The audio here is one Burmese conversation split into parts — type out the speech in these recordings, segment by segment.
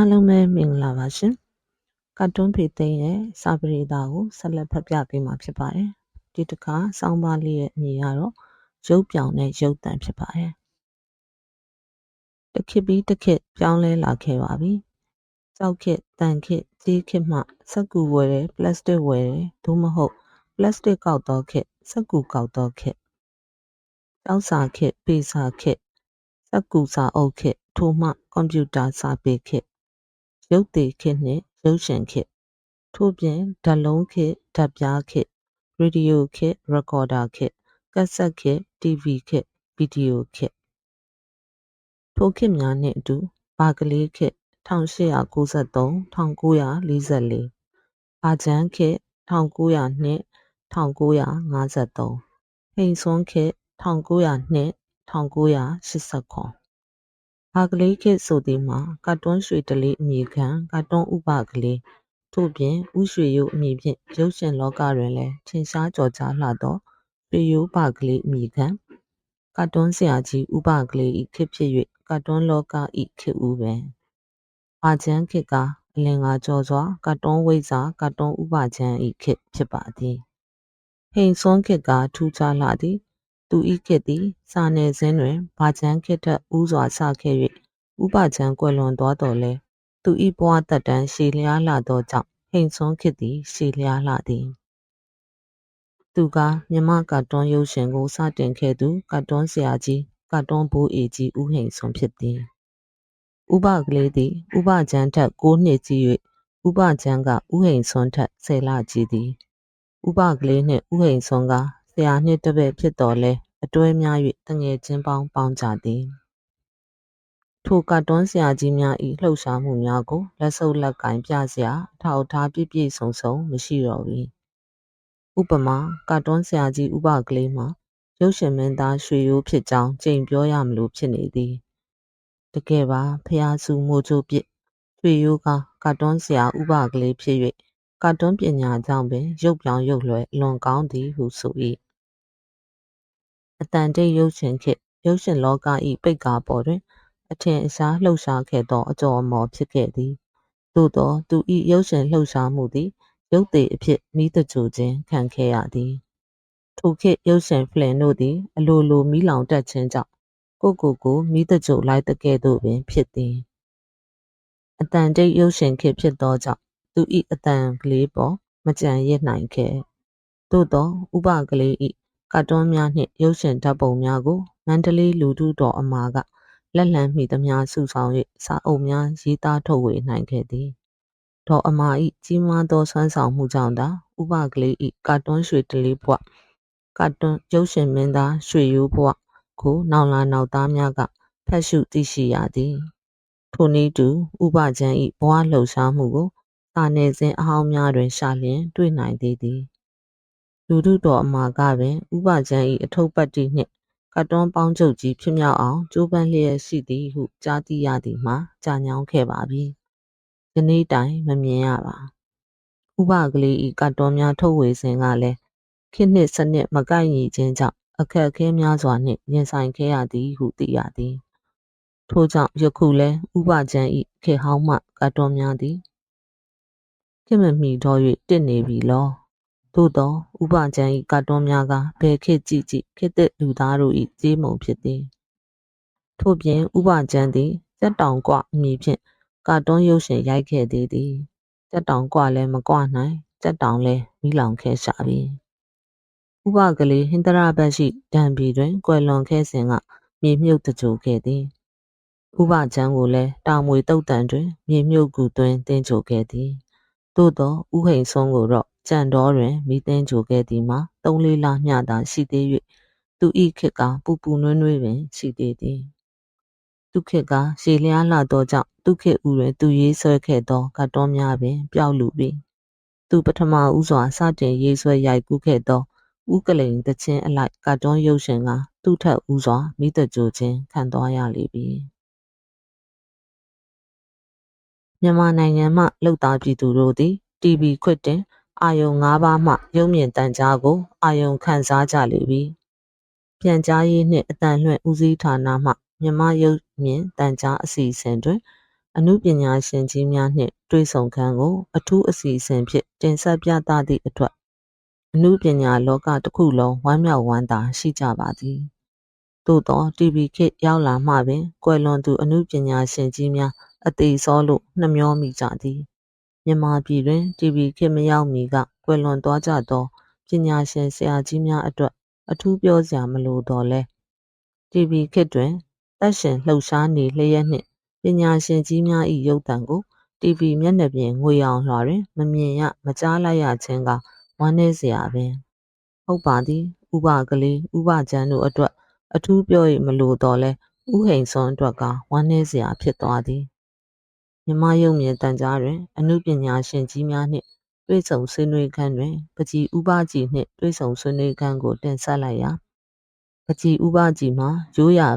အားလုံးပဲမင်္ဂလာပါရှင်ကတ်တွန်းဖေသိမ်းရဲ့စာပရိသကိုဆက်လက်ဖတ်ပြပေးမှာဖြစ်ပါတယ်ဒီတစ်ခါစောင်းပါလေးရဲ့အမည်ကတော့ရုပ်ပြောင်တဲ့ရုပ်တံဖြစ်ပါတယ်တစ်ခေတ်ပြီးတစ်ခေတ်ပြောင်းလဲလာခဲ့ပါပြီကြောက်ခေတ်တန်ခေတ်ကြီးခေတ်မှစက်ကူဝယ်တယ်ပလတ်စတစ်ဝယ်တယ်သို့မဟုတ်ပလတ်စတစ်ကောက်တော့ခေတ်စက်ကူကောက်တော့ခေတ်ကြောက်စာခေတ်ပေစာခေတ်စက်ကူစာအုပ်ခေတ်ထို့မှကွန်ပျူတာစာပေခေတ် ရုပ်သေးခေတ်နှင့် ရုပ်ရှင်ခေတ်ထို့ပြင်ဓာတ်လုံးခေတ် ဓာတ်ပြားခေတ် ရေဒီယိုခေတ်ရက်ကော်ဒါခေတ်ကက်ဆက်ခေတ် တီဗီခေတ် ဗီဒီယိုခေတ်ထိုခေတ်များနှင့်အတူ ဘာကလေးခေတ် 1893 1944အာဂျန်ခေတ် 1900နှင့်1953 ဟိန်ဆွန်းခေတ် 1900 နှင့်1989အာကလေးခေတ်ဆိုသည်မှာ ကာတွန်းရွှေတလေးအမည်ခံ ကာတွန်းဥပကလေး ထို့ပြင်ဥရွှေရိုးအမည်ဖြင့် ရုပ်ရှင်လောကတွင်လည်း ထင်ရှားကျော်ကြားလှသော ရွှေရိုးပကလေးအမည်ခံ ကာတွန်းဆရာကြီးဥပကလေး၏ခေတ်ဖြစ်၍ကာတွန်းလောက၏ခေတ်ဦးပင်အာချမ်းခေတ်ကအလင်္ကာကျော်စွာ ကာတွန်းဝိဇ္ဇာကာတွန်းဥပချမ်း၏ခေတ် ဖြစ်ပါသည် ဟိန်ဆွန်းခေတ်ကထူးခြားလှသည် သူ၏ခေတ်သည် စာနယ်ဇင်းတွင်ဘာချမ်းခေတ်ထက်ဦးစွာစခဲ့၍ဥပချမ်းကွယ်လွန်သွားသော်လည်း သူ၏ဘဝသက်တမ်းရှည်လျားလှသောကြောင့် ဟိန်ဆွန်းခေတ်သည် ရှည်လျားလှသည်။သူကား မြန်မာ့ကာတွန်းရုပ်ရှင်ကို စတင်ခဲ့သူ ကာတွန်းဆရာကြီး ကာတွန်းဘိုးအေကြီး ဦးဟိန်ဆွန်းဖြစ်သည်။ဥပကလေးသည်ဥပချမ်းထက်၉နှစ်ကြီး၍ဥပချမ်းကဥဟိန်ဆွန်းထက်၁၀လကြီးသည်။ဥပကလေးနှင့်ဥဟိန်ဆွန်းကဆ ရာနှင့်တပည့်ဖြစ်သော်လည်းအတွဲများ၍သူငယ်ချင်းပေါင်းပေါင်းကြသည်။ထိုကာတွန်းဆရာကြီးများ၏လှုပ်ရှားမှုများကိုလက်ဆုပ်လက်ကိုင်ပြစရာအထောက်အထားပြည့်ပြည့်စုံစုံမရှိတော့ပေ။ဥပမာကာတွန်းဆရာကြီးဥပကလေးမှာရုပ်ရှင်မင်းသားရွှေရိုးဖြစ်ကြောင်းကြိမ်ပြောရမလိုဖြစ်နေသည်။တကယ်ပါဘုရားစုမိုးကြိုးပစ်ရွှေရိုးကကာတွန်းဆရာဥပကလေးဖြစ်၍ကာတွန်းပညာကြောင့်ပင်ရုပ်ပြောင်ရုပ်လွှဲအလွန်ကောင်းသည်ဟုဆို၏ အတန်တိတ်ရုပ်ရှင်ခေတ်ရုပ်ရှင်လောက၏ပိတ်ကားပေါ်တွင် အထင်အရှားလှုပ်ရှားခဲ့သော အကျော်အမော်ဖြစ်ခဲ့သည်သို့သောသူ၏ရုပ်ရှင်လှုပ်ရှားမှုသည် ရုပ်သေးအဖြစ်မိတကြိုခြင်းခံခဲ့ရသည်ထိုခေတ်ရုပ်ရှင်ဖလင်တို့သည် အလိုလိုမိလောင်တက်ခြင်းကြောင့်ကိုကိုကိုမိတကြိုလိုက်တကဲ့သို့ပင်ဖြစ်သည်အတန်တိတ်ရုပ်ရှင်ခေတ်ဖြစ်သောကြောင့်သူ၏အတန်ကလေးပေါ်မကြံရစ်နိုင်ခဲ့သို့သောဥပကလေး၏ ကာတွန်းများနှင့် ရုပ်ရှင်ဓာတ်ပုံများကို မန္တလေးလူထုတော်အမာက လက်လှမ်းမီသမျှစုဆောင်း၍စာအုပ်များ ရေးသားထုတ်ဝေနိုင်ခဲ့သည်။ဒေါ်အမာ၏ကြီးမားသောစွမ်းဆောင်မှုကြောင့်သာဥပကလေး၏ကာတွန်းရွှေတလေးဘဝ ကာတွန်းရုပ်ရှင်မင်းသားရွှေရိုးဘဝကို နောက်လာနောက်သားများက ဖတ်ရှုသိရှိရသည်။ထိုနည်းတူဥပချမ်း၏ဘဝလှုပ်ရှားမှုကို စာနယ်ဇင်းအဟောင်းများတွင် ရှာလျင် တွေ့နိုင်သေးသည်။ လူထုတော်အမာကပင် ဥပချမ်း၏အထုပ်ပတ်တိနှင့် ကတ်တွန်းပေါင်းချုပ်ကြီး ဖြစ်မြောက်အောင် ကြိုးပမ်းလျက်ရှိသည်ဟု ကြားသိရသည်မှာ ကြာညောင်းခဲ့ပါပြီ။ယနေ့တိုင် မမြင်ရပါ။ဥပကလေး၏ကတ်တွန်းများ ထုတ်ဝေစဉ်ကလည်း ခေတ်နှင့်စနစ် မကိုက်ညီခြင်းကြောင့် အခက်အခဲများစွာနှင့် ရင်ဆိုင်ခဲ့ရသည်ဟု သိရသည်။ထို့ကြောင့် ယခုလည်း ဥပချမ်း၏ခေတ်ဟောင်းမှ ကတ်တွန်းများသည် ခေတ်မမီတော့၍တစ်နေပြီလော။ သို့သောဥပချမ်း၏ကာတွန်းများကဘယ်ခေတ်ကြည့်ကြည့်ခေတ်သစ်လူသားတို့၏ကြေးမုံဖြစ်သည်ထို့ပြင်ဥပချမ်းသည်ကြက်တောင်ကွအမည်ဖြင့်ကာတွန်းရုပ်ရှင်ရိုက်ခဲ့သေးသည်ကြက်တောင်ကွလည်းမကွနိုင်ကြက်တောင်လည်းမိလောင်ခဲ့ရှာပြီဥပကလေးဟင်္ဒရာဘတ်ရှိဒံဘီတွင်ကွယ်လွန်ခဲ့စဉ်ကမြေမြုပ်တကြိုခဲ့သည်ဥပချမ်းကိုလည်းတာမွေတုတ်တန်တွင်မြေမြုပ်ကူသွင်းတင်ချိုခဲ့သည်သို့သောဥဟိန်ဆုံးကိုတော့ ကြံတောတွင်မီးသင်္ဂြိုဟ်ခဲ့သည်မှာသုံးလေးလမျှသာရှိသေး၍သူ၏ခေတ်ကပူပူနွေးနွေးပင်ရှိသေးသည်သူခေတ်ကရှည်လျားလာသောကြောင့်သူခေတ်ဦးတွင်သူရေးဆွဲခဲ့သောကတ်တွန်းများပင်ပျောက်လူပြီသူပထမဦးစွာစတင်ရေးဆွဲရိုက်ကူးခဲ့သောဥကလိန်တချင်းအလိုက်ကတ်တွန်းရုပ်ရှင်ကသူ့ထက်ဦးစွာမိတကြိုခြင်းခံသွားရလေပြီမြန်မာနိုင်ငံမှလှုပ်သားပြည်သူတို့သည် TV ခွတ်တင် အာရုံ၅ပါးမှရုပ်မြင်သံကြားကို အာရုံခံစားကြလေပြီ။ပြန်ကြားရေးနှင့်အသံလွှင့်ဦးစီးဌာနမှမြမရုပ်မြင်သံကြားအစီအစဉ်တွင်အနုပညာရှင်ကြီးများနှင့်တွေ့ဆုံခန်းကို အထူးအစီအစဉ်ဖြင့်တင်ဆက်ပြသသည့်အတွက်အနုပညာလောကတစ်ခုလုံးဝမ်းမြောက်ဝမ်းသာရှိကြပါသည်သို့သော TV ခေတ်ရောက်လာမှပင်ကွယ်လွန်သူအနုပညာရှင်ကြီးများအသေးစောလို့နှမျောမိကြသည် မြန်မာပြည်တွင် TV ခေတ်မရောက်မီက ကွယ်လွန်သွားကြသော ပညာရှင်ဆရာကြီးများအတွက် အထူးပြောစရာမလိုတော့လဲ TV ခေတ်တွင် သက်ရှင်လှုပ်ရှားနေလျက်နှင့် ပညာရှင်ကြီးများ၏ရုပ်သံကို TV မျက်နှာပြင်ငွေရောင်လွှာတွင် မမြင်ရမကြားလိုက်ရခြင်းက ဝမ်းနည်းစရာပင် ဟုတ်ပါသည်ဥပကလေးဥပကျန်းတို့အတွက် အထူးပြော၍မလိုတော့လဲဥဟိန်စွန်းအတွက်ကဝမ်းနည်းစရာဖြစ်သွားသည် မြမယုံမြင်တန်ကြားတွင် အမှုပညာရှင်ကြီးများနှင့်တွေ့ဆုံဆွေးနွေးခန်းတွင် ပကြီးဥပကြီးနှင့်တွေ့ဆုံဆွေးနွေးခန်းကို တင်ဆက်လိုက်ရာပကြီးဥပကြီးမှာရိုးရာ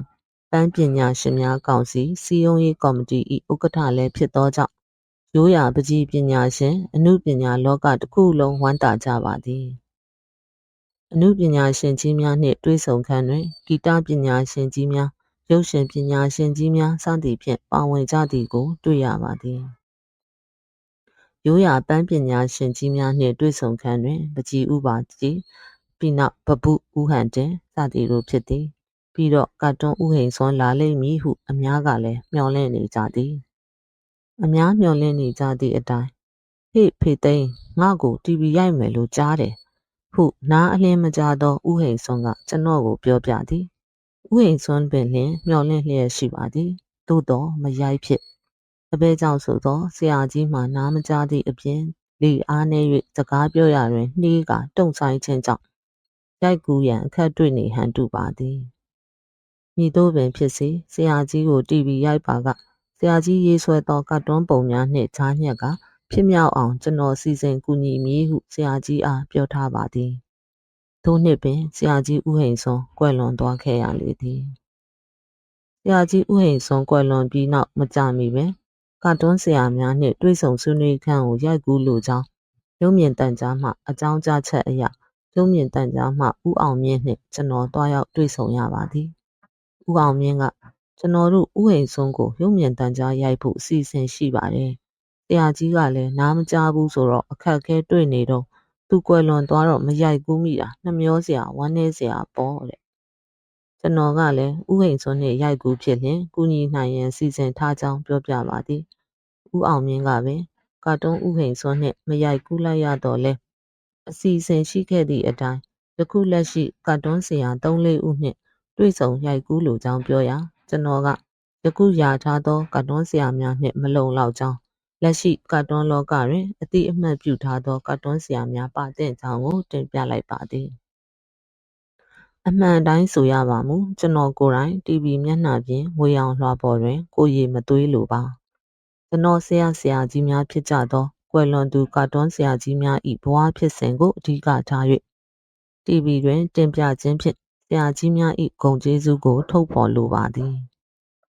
ပန်းပညာရှင်များကောင်စီစီယုံရေးကော်မတီ၏ဥက္ကဋ္ဌလည်းဖြစ်သောကြောင့်ရိုးရာပကြီးပညာရှင်အမှုပညာလောကတစ်ခုလုံးဝမ်းသာကြပါသည်အမှုပညာရှင်ကြီးများနှင့်တွေ့ဆုံခန်းတွင်ဂီတပညာရှင်ကြီးများ ရုပ်ရှင်ပညာရှင်ကြီးများစသည့်ဖြင့်ပါဝင်ကြသည်ကို တွေ့ရပါသည်ရိုးရာပန်းပညာရှင်ကြီးများနှင့်တွေ့ဆုံခန်းတွင်ပကြီးဥပါကြီးပြီးနောက်ပပုဥဟန်တင်စသည်တို့ဖြစ်သည် ပြီးတော့ကတ်တွန်းဥဟိန်စွန်လာလိမ့်မည်ဟုအများကလည်းမျှော်လင့်နေကြသည် အများမျှော်လင့်နေကြသည့်အတိုင်းဟေ့ဖေသိန်းငါ့ကို TV ရိုက်မယ်လို့ကြားတယ်ဟုနားအလင်းမကြားသောဥဟိန်စွန်ကကျွန်တော်ကိုပြောပြသည် ဥဟိန်စွန်ပင်လျင်မျှော်လင့်လျက်ရှိပါသည်သို့တော့မရိုက်ဖြစ်အဘဲကြောင့်ဆိုသောဆရာကြီးမှနားမကြားသည့်အပြင်လေအားနေ၍စကားပြောရတွင်နှီးကတုံဆိုင်ခြင်းကြောင့်ရိုက်ကူးရန်အခက်တွေ့နေဟန်တူပါသည်မိတို့ပင်ဖြစ်စေဆရာကြီးကို TV ရိုက်ပါကဆရာကြီးရေးဆွဲသောကတ်တွန်းပုံများနှင့်ဈာညက်ကဖြစ်မြောက်အောင်ကျွန်တော်စီစဉ်ကူညီမည်ဟုဆရာကြီးအားပြောထားပါသည် ထိုနှစ်ပင်ဆရာကြီးဥဟိန်စွန်ကွယ်လွန်သွားခဲ့ရလေသည်ဆရာကြီးဥဟိန်စွန်ကွယ်လွန်ပြီးနောက်မကြမီပင်ကာတွန်းဆရာများနှင့်တွေ့ဆုံဆွေးနွေးခန်းကိုရိုက်ကူးလိုကြောင်းရုပ်မြင်သံကြားမှအကြောင်းကြားချက်အရရုပ်မြင်သံကြားမှဦးအောင်မြင့်နှင့်ကျွန်တော်တွားရောက်တွေ့ဆုံရပါသည်ဦးအောင်မြင့်ကကျွန်တော်တို့ဥဟိန်စွန်းကိုရုပ်မြင်သံကြားရိုက်ဖို့အစီအစဉ်ရှိပါတယ်။တရားကြီးကလည်းနားမကြားဘူးဆိုတော့အခက်အခဲတွေ့နေတော့ သူကွယ်လွန်သွားတော့မရိုက်ကူးမိတာနှမျောစရာဝမ်းနည်းစရာပေါ့တဲ့။ကျွန်တော်ကလည်းဥဟိန်စွန်းနဲ့ရိုက်ကူးဖြစ်ရင်ကုညီနိုင်ရန်စီစဉ်ထားကြောင်းပြောပြပါသည်။ဦးအောင်မြင့်ကပင်ကာတွန်းဥဟိန်စွန်းနဲ့မရိုက်ကူးလိုက်ရတော့လဲအစီအစဉ်ရှိခဲ့သည့်အတိုင်းယခုလက်ရှိကာတွန်းဆရာ၃-၄ဦးနှင့်တွေ့ဆုံရိုက်ကူးလိုကြောင်းပြောရာကျွန်တော်ကယခုရထားသောကာတွန်းဆရာများနှင့်မလုံလောက်ကြောင်း လက်ရှိကာတွန်းလောကတွင်အတိအမှတ်ပြုထားသော ကာတွန်းဆရာများ ပါတဲ့ကြောင်းကို တင်ပြလိုက်ပါသည် အမှန်တိုင်းဆိုရပါမူ ကျွန်တော်ကိုယ်တိုင် TV မျက်နှာပြင် ငွေရောင်လွှာပေါ်တွင် ကိုရည်မသွေးလိုပါ ကျွန်တော်ဆရာ ဆရာကြီးများဖြစ်ကြသော ကွယ်လွန်သူ ကာတွန်းဆရာကြီးများ၏ဘဝဖြစ်စဉ်ကို အဓိကထား၍ TV တွင် တင်ပြခြင်းဖြင့် ဆရာကြီးများ၏ဂုဏ်ကျေးဇူးကို ထုတ်ဖော်လိုပါသည်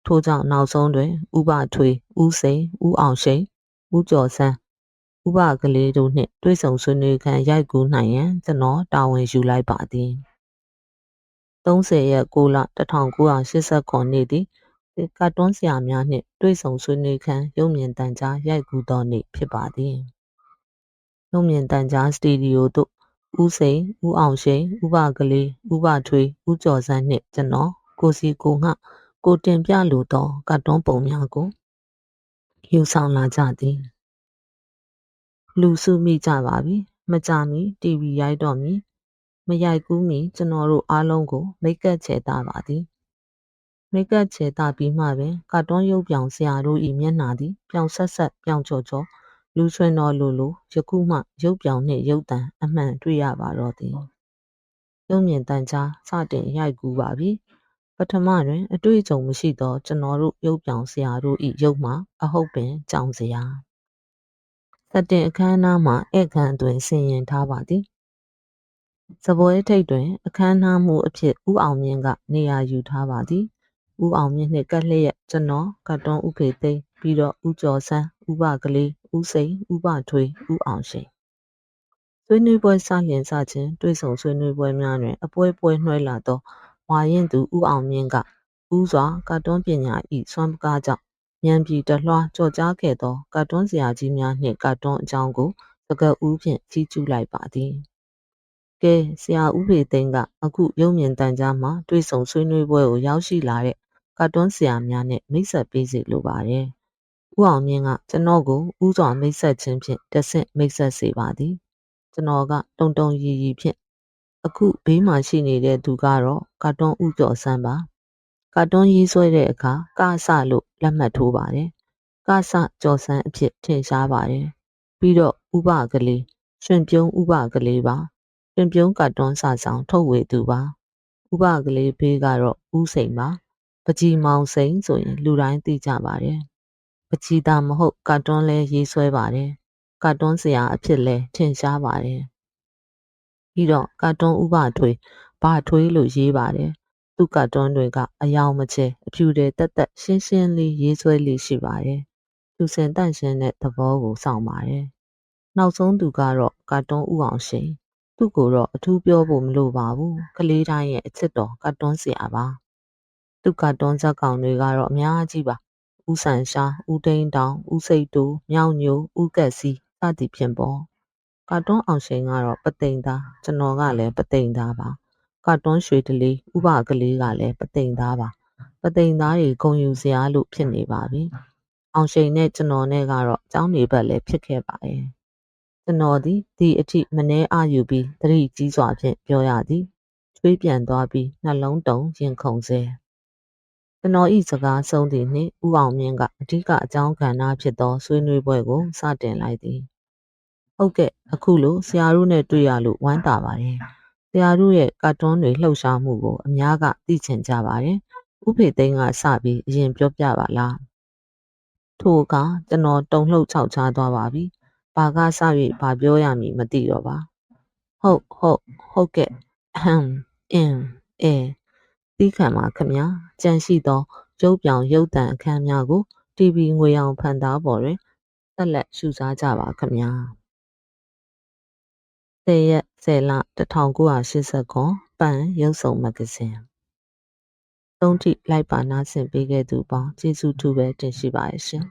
ထို့ကြောင့် နောက်ဆုံးတွင်ဥပထွေဥစိန်ဥအောင်ရှိန် ဥကျော်ဆန်းဥပကလေးတို့နှင့်တွေ့ဆုံဆွေးနွေးခန်းရိုက်ကူးနိုင်ရန်ကျွန်တော်တာဝန်ယူလိုက်ပါသည်30ရက်6လ1989နေ့သည်ကတ်တွန်းဆရာများနှင့်တွေ့ဆုံဆွေးနွေးခန်းရုပ်မြင်သံကြားရိုက်ကူးသောနေ့ဖြစ်ပါသည်ရုပ်မြင်သံကြားစတူဒီယိုသို့ဦးစိန်ဦးအောင်ရှိန်ဥပကလေးဥပထွေဦးကျော်စန်းနှင့်ကျွန်တော်ကိုစီကိုငှကိုတင်ပြလိုသောကတ်တွန်းပုံများကို ယူဆောင်လာကြသည်လူစုမိကြပါပြီမကြမီ TV ရိုက်တော့မီမရိုက်ကူးမီကျွန်တော်တို့အားလုံးကို မိတ်ကပ်ချေတာပါသည်မိတ်ကပ်ချေတာပြီးမှပင်ကတ်တွန်းရုပ်ပြောင်ဆရာတို့၏မျက်နှာသည်ပြောင်ဆက်ဆက်ပြောင်ကြော်ကြော်လူဆွေတော်လိုလိုယခုမှရုပ်ပြောင်နှင့်ရုပ်တံအမှန်တွေ့ရပါတော့သည်ရုပ်မြင်တန်ကြားစတင်ရိုက်ကူးပါပြီပ ထမတွင်အတွေ့အကြုံမရှိသောကျွန်တော်တို့ရုပ်ပြောင်ဆရာတို့၏ရုပ်မှာအဟုတ်ပင်ကြောင်စရာစတင်အခမ်းအနားမှာဧကန်အတွင်ဆင်ရင်ထားပါသည်စပွဲထိပ်တွင် အခမ်းအနားမှုအဖြစ်ဦးအောင်မြင့်ကနေရာယူထားပါသည်ဦးအောင်မြင့်နှင့်ကက်လျက်ကျွန်တော်ကတ်တွန်းဥဖေသိမ်းပြီးတော့ဦးကျော်ဆန်းဥပကလေးဦးစိန်ဥပထွေဦးအောင်ရှိန်ဆွေးနွေးပွဲစလျင်စခြင်းတွေ့ဆုံဆွေးနွေးပွဲများတွင်အပွဲပွဲနှွှဲလာသော ဝါရင်သူဦးအောင်မြင့်ကဦးစွာကတ်တွန်းပညာဤစွမ်းပကားကြောင့်ဉာဏ်ပြည်တလွှားကြော်ကြားခဲ့သောကာတွန်းဆရာကြီးများနှင့်ကာတွန်းအကြောင်းကိုစကားဦးဖြင့်ကြီးကျူးလိုက်ပါသည်ကဲဆရာဦးဖေသိန်းကအခုရုပ်မြင်တန်ကြားမှာတွေ့ဆုံဆွေးနွေးပွဲကိုရောက်ရှိလာတဲ့ကာတွန်းဆရာများနဲ့မိတ်ဆက်ပေးစီလိုပါတယ်ဦးအောင်မြင့်ကကျွန်တော်ကိုဥစွာမိတ်ဆက်ခြင်းဖြင့်တဆင့်မိတ်ဆက်စေပါသည်ကျွန်တော်ကတုံတုံရီရီဖြင့် အခုဘေးမှာရှိနေတဲ့သူကတော့ကာတွန်းဥကျော်ဆန်းပါကာတွန်းရေးဆွဲတဲ့အခါကဆလို့လက်မှတ်ထိုးပါတယ်ကဆကျော်ဆန်းအဖြစ်ထင်ရှားပါတယ်ပြီးတော့ဥပကလေးရှင်ပြုံးဥပကလေးပါရှင်ပြုံးကာတွန်းစာဆောင်ထုတ်ဝေသူပါဥပကလေးဘေးကတော့ဥစိန်ပါပကြီးမောင်စိန်ဆိုရင်လူတိုင်းသိကြပါတယ်ပကြီးသားမဟုတ်ကာတွန်းလဲရေးဆွဲပါတယ်ကာတွန်းဆရာအဖြစ်လဲထင်ရှားပါတယ် ပြီးတော့ကာတွန်းဥပထွေဘာထွေးလို့ရေးပါတယ်သူ့ကာတွန်းတွေကအယောင်မချေအဖြူတွေတက်တက်ရှင်းရှင်းလေးရေးဆွဲလေးရှိပါတယ်သူစင်တန့်ရှင်းတဲ့သဘောကိုစောင့်ပါတယ်နောက်ဆုံးသူကတော့ကာတွန်းဥအောင်ရှင်သူ့ကိုတော့အထူးပြောဖို့မလိုပါဘူးကလေးတိုင်းရဲ့အချစ်တော်ကာတွန်းဆရာပါသူ့ကာတွန်းဇက်ကောင်တွေကတော့အများကြီးပါဦးဆန်ရှာဦးတိန်တောင်ဦးစိတ်တူမြောင်ညိုဦးကက်စီစသည်ဖြင့်ပေါ့ ကာတွန်းအောင်ရှင်ကတော့ပသိမ်သားကျွန်တော်ကလည်းပသိမ်သားပါကာတွန်းရွှေတလေးဥပကလေးကလည်းပသိမ်သားပါပသိမ်သားတွေဂုံယူစရာလို့ဖြစ်နေပါပြီအောင်ရှိန်နဲ့ကျွန်တော်နဲ့ကတော့အကြောင်းနေဘက်လည်းဖြစ်ခဲ့ပါတယ်ကျွန်တော်သည်ဒီအထိမနှဲအာယူပြီးသတိကြီးစွာဖြင့်ပြောရသည်ချွေးပြန်သွားပြီးနှလုံးတုံရင်ခုန်စေကျွန်တော်ဤစကားဆုံးသည့်နှင့်ဦးအောင်မြင့်ကအဓိကအကြောင်းကဏ္ဍဖြစ်သောဆွေးနွေးပွဲကိုစတင်လိုက်သည် ဟုတ်ကဲ့အခုလိုဆရာတို့နဲ့တွေ့ရလို့ဝမ်းသာပါတယ်ဆရာတို့ရဲ့ကာတွန်းတွေလှုပ်ရှားမှုကိုအများကသိချင်ကြပါတယ်ဥဖေသိန်းကစပြီးအရင်ပြောပြပါလားထိုအခါကျွန်တော်တုံလှုပ်ခြောက်ခြားသွားပါပြီဘာကစ၍ဘာပြောရမည်မသိတော့ပါဟုတ်ဟုတ်ဟုတ်ကဲ့အဟမ်အင်းအဲသိခံပါခမညာကြံရှိသောရုပ်ပြောင်ရုပ်တံအခန်းများကို TV ငွေအောင်ဖန်သားပေါ်တွင်ဆက်လက်ရှုစားကြပါခမညာ 10ရက်10လ1989ပန်ရုပ်ဆောင်မဂ္ဂဇင်းသုံးထိလိုက်ပါနာဆင်ပေးခဲ့သူပေါင်းကျေးဇူးတူပဲတင်ရှိပါရဲ့ရှင်